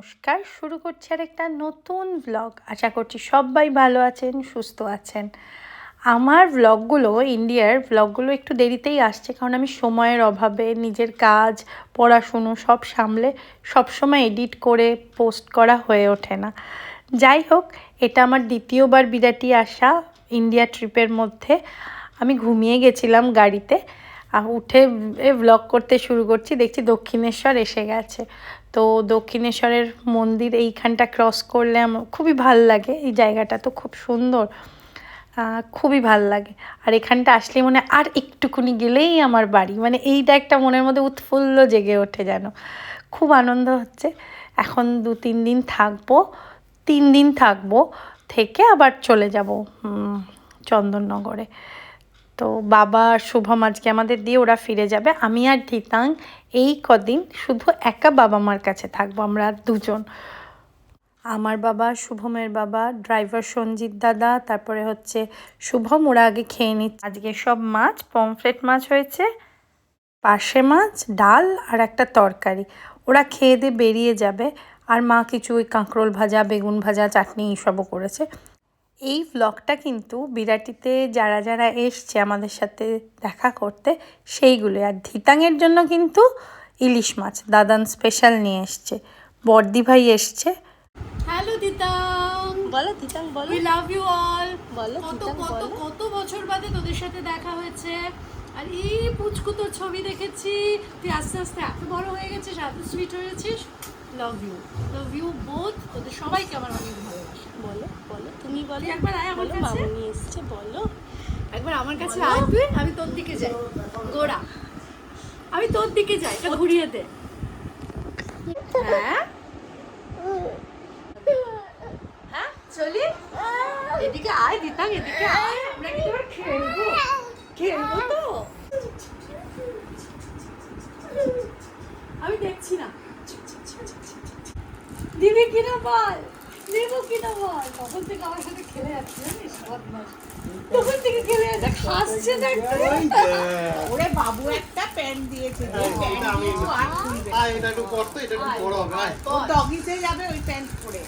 নমস্কার, শুরু করছি আর একটা নতুন ব্লগ আশা করছি সবাই ভালো আছেন, সুস্থ আছেন। আমার ব্লগগুলো ইন্ডিয়ার ব্লগগুলো একটু দেরিতেই আসছে কারণ আমি সময়ের অভাবে নিজের কাজ, পড়াশুনো সব সামলে সবসময় এডিট করে পোস্ট করা হয়ে ওঠে না। যাই হোক, এটা আমার দ্বিতীয়বার বিরাটি আসা ইন্ডিয়া ট্রিপের মধ্যে। আমি ঘুমিয়ে গেছিলাম গাড়িতে। উঠে, এ ব্লগ করতে শুরু করছি, দেখছি দক্ষিণেশ্বর এসে গেছে। তো দক্ষিণেশ্বরের মন্দির এইখানটা ক্রস করলে আমার খুবই ভালো লাগে, এই জায়গাটা তো খুব সুন্দর। খুবই ভালো লাগে। আর এখানটা আসলে মনে আর একটুকুনি গেলেই আমার বাড়ি মানে এইটা একটা মনের মধ্যে উৎফুল্ল জেগে ওঠে যেন। খুব আনন্দ হচ্ছে। এখন দু, তিন দিন থাকব, তিন দিন থাকব, থেকে আবার চলে যাব চন্দননগরে। তো বাবা আর শুভম আজকে আমাদের দিয়ে ওরা ফিরে যাবে। আমি আর ধিতাং এই কদিন শুধু একা বাবা মার কাছে থাকব, আমরা দুজন। আমার বাবা, শুভমের বাবা ড্রাইভার সঞ্জিত দাদা, তারপরে হচ্ছে শুভম, ওরা আগে খেয়ে নিচ্ছে। আজকে সব মাছ, পমফ্রেট মাছ হয়েছে পাশে মাছ, ডাল আর একটা তরকারি। ওরা খেয়ে দিয়ে বেরিয়ে যাবে। আর মা কিছু ওই কাঁকরোল ভাজা, বেগুন ভাজা, চাটনি, এইসবও করেছে। এই ব্লগটা কিন্তু বিরাটিতে যারা যারা এসছে আমাদের সাথে দেখা করতে সেইগুলো। আর ধিতাংয়ের জন্য কিন্তু ইলিশ মাছ দাদান স্পেশাল নিয়ে এসছে। বর্দি ভাই এসছে। হ্যালো দিতাং বলো ধিতাং বলো। উই লাভ ইউ অল বলো, কত কত কত বছর বাদে তোদের সাথে দেখা হয়েছে। আর এই পুচকু তোর ছবি দেখেছি। তুই আস্তে আস্তে এত বড় হয়ে গেছিস এত সুইট হয়েছিস love you love you both তোদের সবাইকে আমার অনেক ভালোবাসা বলো বলো তুমি বলো একবার আয় আমার কাছে। মামনি এসছে বলো। একবার আমার কাছে আয় তুই আমি তোর দিকে যাই। গোড়া আমি তোর দিকে যাই এটা ঘুরিয়ে দে। হ্যাঁ? হ্যাঁ? চলি? এদিকে আয় দিতাম এদিকে আয়। আমরা কি এবার খেলব? খেলব তো? আমি দেখছি না। দিবি কিনা বল? দেবো কিনা বল তখন থেকে আমার সাথে খেলে যাচ্ছে জানিস? বদমাস তখন থেকে খেলে যাচ্ছে খাসছে ওরে বাবু একটা প্যান্ট দিয়েছে যে প্যান্ট দিয়েছ আর খুলবে আয় এটা একটু করতো এটা একটু বড় হবে ও ডগিতে যাবে ওই প্যান্ট পরে।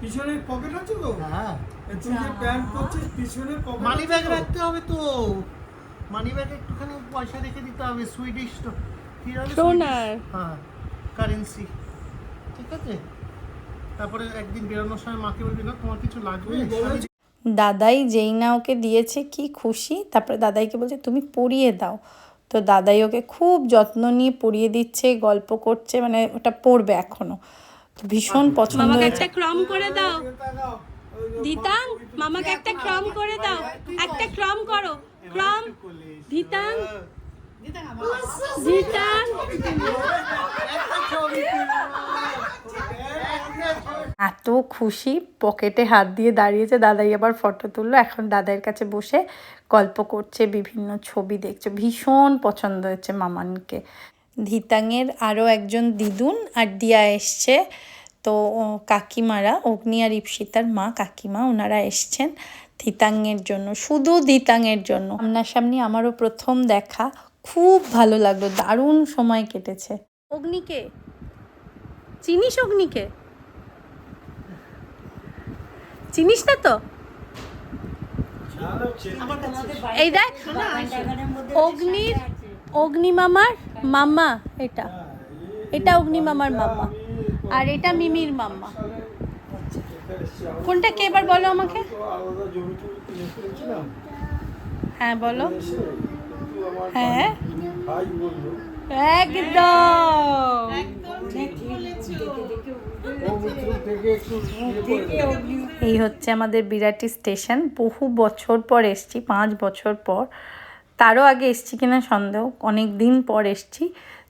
পিছনে পকেট আছে তো? হ্যাঁ। তুই যে প্যান্ট পরছিস পিছনে পকেট মানি ব্যাগ রাখতে হবে তো। মানি ব্যাগে একটুখানি পয়সা রেখে দিতে হবে সুইডিশ তো। কি জানো সোনার। হ্যাঁ কারেন্সি ঠিক আছে? তারপরে একদিন বেরোনোর সময় মাকে বলবি না তোমার কিছু লাগবে? দাদাই যেই না ওকে দিয়েছে কি খুশি। তারপরে দাদাইকে বলছে তুমি পরিয়ে দাও। তো দাদাই ওকে খুব যত্ন নিয়ে পরিয়ে দিচ্ছে গল্প করছে মানে ওটা পড়বে এখনও। তো ভীষণ পছন্দ হয়েছে। ক্রম করে দাও। দিতাং মামাকে একটা ক্রম করে দাও। একটা ক্রম করো। ক্রম দিতাং। দিতাং এত খুশি, পকেটে হাত দিয়ে দাঁড়িয়েছে, দাদাই আবার ফটো তুললো, এখন দাদাইয়ের কাছে বসে গল্প করছে, বিভিন্ন ছবি দেখছে, ভীষণ পছন্দ হয়েছে মামানকে। ধিতাংয়ের আরও একজন দিদুন আর দিয়া এসছে, তো কাকিমারা, অগ্নি আর ইপসিতার মা, কাকিমা ওনারা এসছেন ধিতাংয়ের জন্য, শুধু ধিতাংয়ের জন্য। সামনাসামনি আমারও প্রথম দেখা, খুব ভালো লাগল, দারুণ সময় কেটেছে। অগ্নিকে? চিনিস অগ্নিকে? চিনিস না তো? এই দেখ অগ্নির অগ্নি মামার মামা এটা। এটা অগ্নি মামার মামা আর এটা মিমির মামা কোনটা কে এবার বলো আমাকে? হ্যাঁ বলো। হ্যাঁ? একদম। এই হচ্ছে আমাদের বিরাটি স্টেশন। বহু বছর পর এসছি পাঁচ বছর পর। তারও আগে এসছি কিনা সন্দেহ অনেক দিন পর এসছি।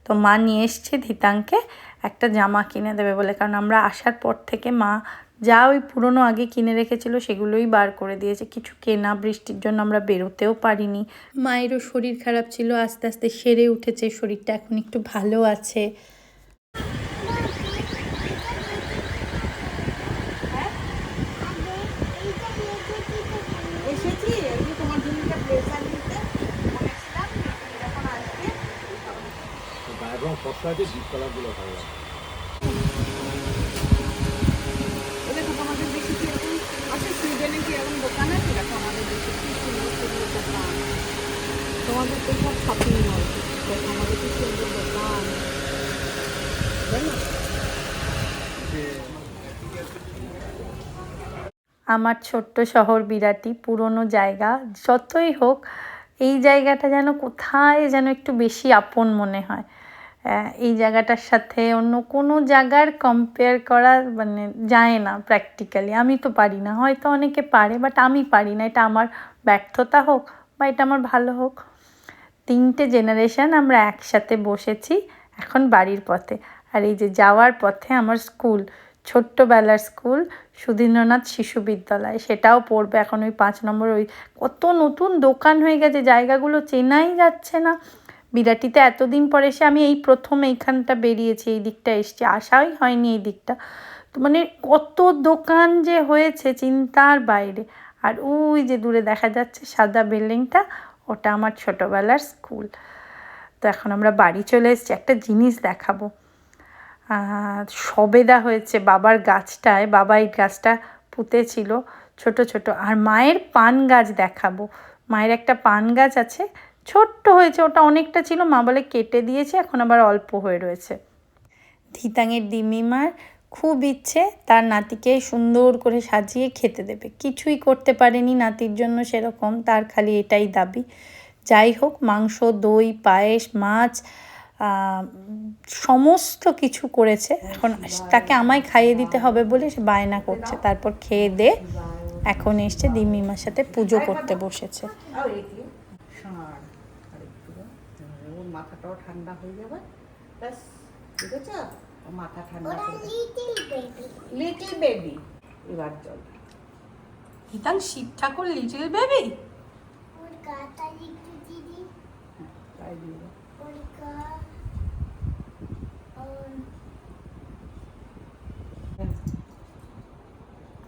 তো মা নিয়ে এসছে ধিতাংকে একটা জামা কিনে দেবে বলে কারণ আমরা আসার পর থেকে মা যা ওই পুরনো আগে কিনে রেখেছিল সেগুলোই বার করে দিয়েছে। কিছু কেনা বৃষ্টির জন্য আমরা বেরোতেও পারিনি। মায়েরও শরীর খারাপ ছিল আস্তে আস্তে সেরে উঠেছে শরীরটা এখন একটু ভালো আছে। এবং ফসলা ভালো লাগে আমার ছোট্ট শহর বিরাটি, পুরনো জায়গা, যতই হোক, এই জায়গাটা যেন কোথায় যেন একটু বেশি আপন মনে হয়। এই জায়গাটার সাথে অন্য কোনো জায়গার কম্পেয়ার করা মানে যায় না প্র্যাকটিক্যালি আমি তো পারি না, হয়তো অনেকে পারে বাট আমি পারি না। এটা আমার ব্যর্থতা হোক বা এটা আমার ভালো হোক। তিনটে জেনারেশান আমরা একসাথে বসেছি এখন বাড়ির পথে। আর এই যে যাওয়ার পথে আমার স্কুল, ছোট্টবেলার স্কুল, সুধীন্দ্রনাথ শিশু বিদ্যালয়, সেটাও পড়বে এখন ওই পাঁচ নম্বর ওই কত নতুন দোকান হয়ে গেছে, জায়গাগুলো চেনাই যাচ্ছে না। বিরাটিতে এতদিন পরে এসে আমি এই প্রথম এইখানটা বেরিয়েছি, এই দিকটা এসছি আসাই হয়নি এই দিকটা। তো মানে কত দোকান যে হয়েছে, চিন্তার বাইরে। আর ওই যে দূরে দেখা যাচ্ছে সাদা বিল্ডিংটা ওটা আমার ছোটোবেলার স্কুল। তো এখন আমরা বাড়ি চলে এসেছি, একটা জিনিস দেখাবো। সবেদা হয়েছে বাবার গাছটায়, বাবা এই গাছটা পুঁতেছিল ছোট ছোট। আর মায়ের পান গাছ দেখাবো। মায়ের একটা পান গাছ আছে, ছোট্ট হয়েছে, ওটা অনেকটা ছিল, মা বলে কেটে দিয়েছে, এখন আবার অল্প হয়ে রয়েছে। ধিতাঙের দিমিমার খুব ইচ্ছে তার নাতিকে সুন্দর করে সাজিয়ে খেতে দেবে। কিছুই করতে পারেনি নাতির জন্য সেরকম, তার খালি এটাই দাবি। যাই হোক, মাংস, দই, পায়েস, মাছ সমস্ত কিছু করেছে। এখন তাকে আমায় খাইয়ে দিতে হবে বলে সে বায়না করছে। তারপর খেয়ে দে, এখন এসছে দিমিমার সাথে পুজো করতে বসেছে। ঠান্ডা হয়ে যাবে। ঠিক আছে? ওর মাথা ঠান্ডা করে লিটল বেবি এবার চল। হিতাং শিব ঠাকুর লিটল বেবি তাই দিয়ে দাও।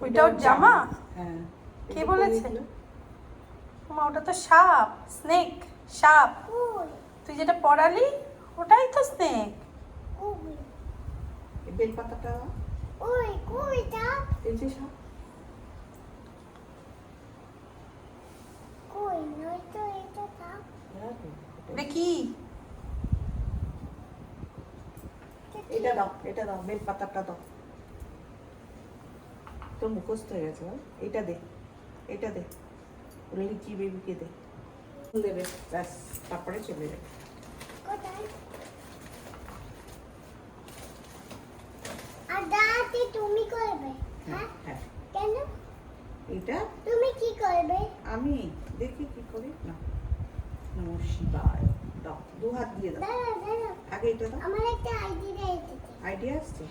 ওইটা ওর জামা? হ্যাঁ। কে বলেছে? মা ওটা তো সাপ স্নেক সাপ। তুই যেটা পড়ালি ওটাই তো স্নেক বেলপাতাটা এই যে সাপ হ্যাঁ তো, এটা কি? এটা দাও এটা দাও বেলপাতাটা দাও। তোর মুখস্থ হয়ে গেছে এটা দে এটা দে। লিচি বেবিকে দে। দেবে ব্যাস তারপরে চলে যাবে। আর দাঁড়াতে তুমি করবে হ্যাঁ হ্যাঁ? কেন? এটা তুমি কি করবে? আমি? দেখি কি করি। না। নম শিবায়। দাও দু হাত দিয়ে দাও। দাঁড়া দাঁড়া আগে এটা দাও। আমার একটা আইডিয়া এসেছে। আইডিয়া আসছে?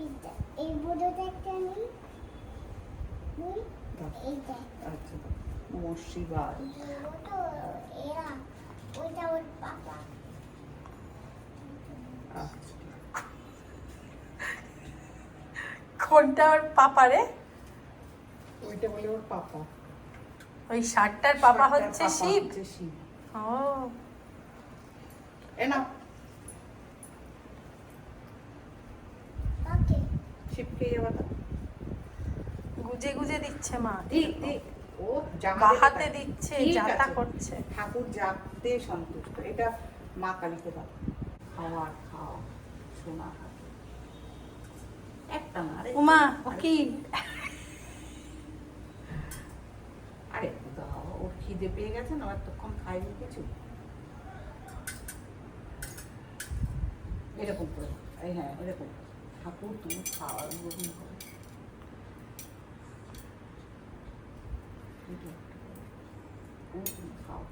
এইটা এই বোর্ডটা একটা নিই নিই এইটা। আচ্ছা নম শিবায়। ওটা এরা ওইটা ওর পাপা আচ্ছা কোনটা ওর পাপারে? ওইটা বলে ওর পাপা। ওই ষাটটার পাপা হচ্ছে পাপা শিব? ও। এ না শিবকে এবার গুজে গুজে দিচ্ছে মা। ঠিক ঠিক ও বাহাতে দিচ্ছে যাতা করছে। ঠাকুর যাতে সন্তুষ্ট। এটা মা কালীকে দাও। খাওয়ার খাও সোনা হাতে একটা না উমা ও কি আরে ওর খিদে পেয়ে গেছে না? এতক্ষণ খাইনি কিছু এরকম করে এই হ্যাঁ এরকম। ঠাকুর তুমি খাওয়ার গ্রহণ করো। খাও।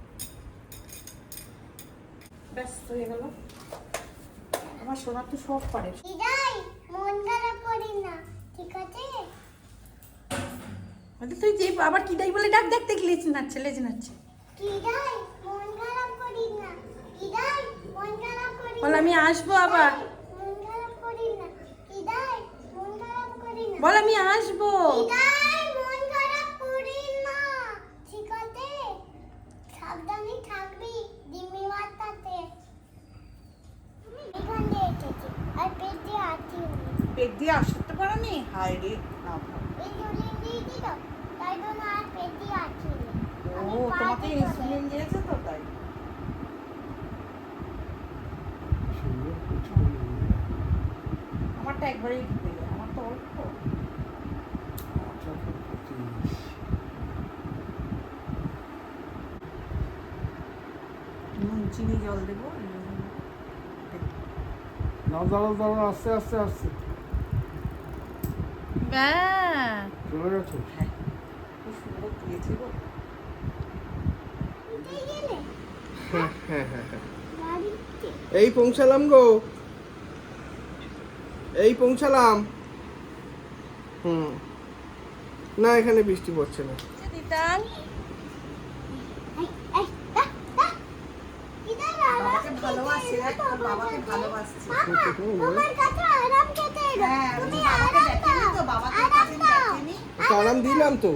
ব্যাস হয়ে গেল। আমার সোনা তো সব পারে দিদাই মন খারাপ করি না ঠিক আছে বলে তুই যে আবার কি দাই বলে ডাক দেখ দেখ লেজ নাচছে। লেজ নাচছে না। বল আমি আসব আবার। না। না। বল আমি আসব। না। পেট দিয়ে আসতে পারোনি হায় রে না ও তোমাকে ইনসুলিন দিয়েছে তো তাই। আমারটা একবারেই ঢুকে যায় আমার তো অল্প নুন চিনি জল দেবো না দাঁড়াও দাঁড়াও আস্তে আস্তে আস্তে ব্যাস। খুব সুন্দর দিয়েছি গো। কোথায় গেলে হ্যাঁ হ্যাঁ হ্যাঁ। হ্যাঁ। এই পৌঁছালাম গো। এই পৌঁছালাম। হুম। না এখানে বৃষ্টি পড়ছে না। আরাম বাবাকে ভালোবাসছে বাবা, আরাম। তো দাও। দিলাম তো।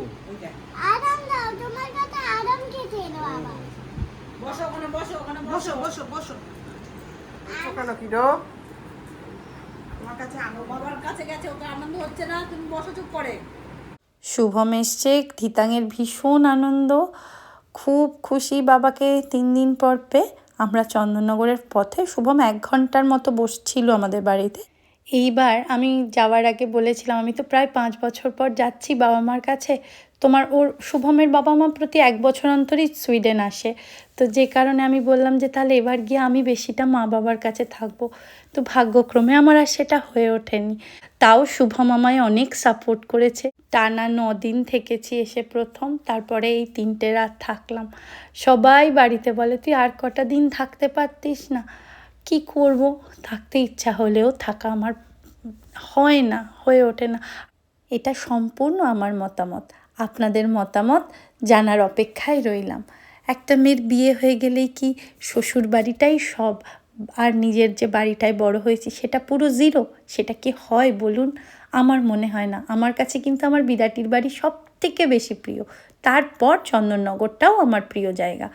আরাম দাও তোমার কাছে আরাম খেতে এলো বাবা বসো ওখানে বসো ওখানে বসো। বসো বসো কেন কি রো? তোমার কাছে আনো বাবার কাছে গেছে ওকে আনন্দ হচ্ছে না? তুমি বসো চুপ করে। শুভম এসছে ধিতাঙের ভীষণ আনন্দ। খুব খুশি বাবাকে তিন দিন পর পেয়ে। আমরা চন্দননগরের পথে শুভম এক ঘণ্টার মতো বসছিল আমাদের বাড়িতে। এইবার আমি যাওয়ার আগে বলেছিলাম, আমি তো প্রায় পাঁচ বছর পর যাচ্ছি বাবা মার কাছে। তোমার ওর শুভমের বাবা মা প্রতি এক বছর অন্তরই সুইডেন আসে। তো যে কারণে আমি বললাম যে, তাহলে এবার গিয়ে আমি বেশিটা মা বাবার কাছে থাকব। তো ভাগ্যক্রমে আমার আর সেটা হয়ে ওঠেনি। তাও শুভম আমায় অনেক সাপোর্ট করেছে। টানা দিন থেকেছি এসে প্রথম, তারপরে এই তিনটে রাত থাকলাম। সবাই বাড়িতে বলে, তুই আর কটা দিন থাকতে পারতিস না? কি করব? থাকতে ইচ্ছা হলেও থাকা আমার হয় না, হয়ে ওঠে না। এটা সম্পূর্ণ আমার মতামত। আপনাদের মতামত জানার অপেক্ষায় রইলাম। একটা মেয়ের বিয়ে হয়ে গেলেই কি শ্বশুর বাড়িটাই সব? আর নিজের যে বাড়িটায় বড় হয়েছি সেটা পুরো জিরো? সেটা কি হয় বলুন? আমার মনে হয় না। আমার কাছে কিন্তু আমার বিরাটির বাড়ি সব থেকে বেশি প্রিয়। তারপর চন্দননগরটাও আমার প্রিয় জায়গা।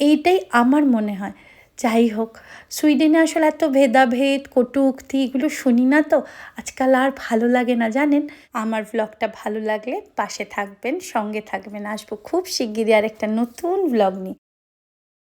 এইটাই আমার মনে হয়। যাই হোক, সুইডেনে আসলে এত ভেদাভেদ, কটুক্তি এগুলো শুনি না তো। আজকাল আর ভালো লাগে না, জানেন? আমার ব্লগটা ভালো লাগলে পাশে থাকবেন, সঙ্গে থাকবেন। আসব খুব শিগগিরই আর একটা নতুন ব্লগ নিয়ে।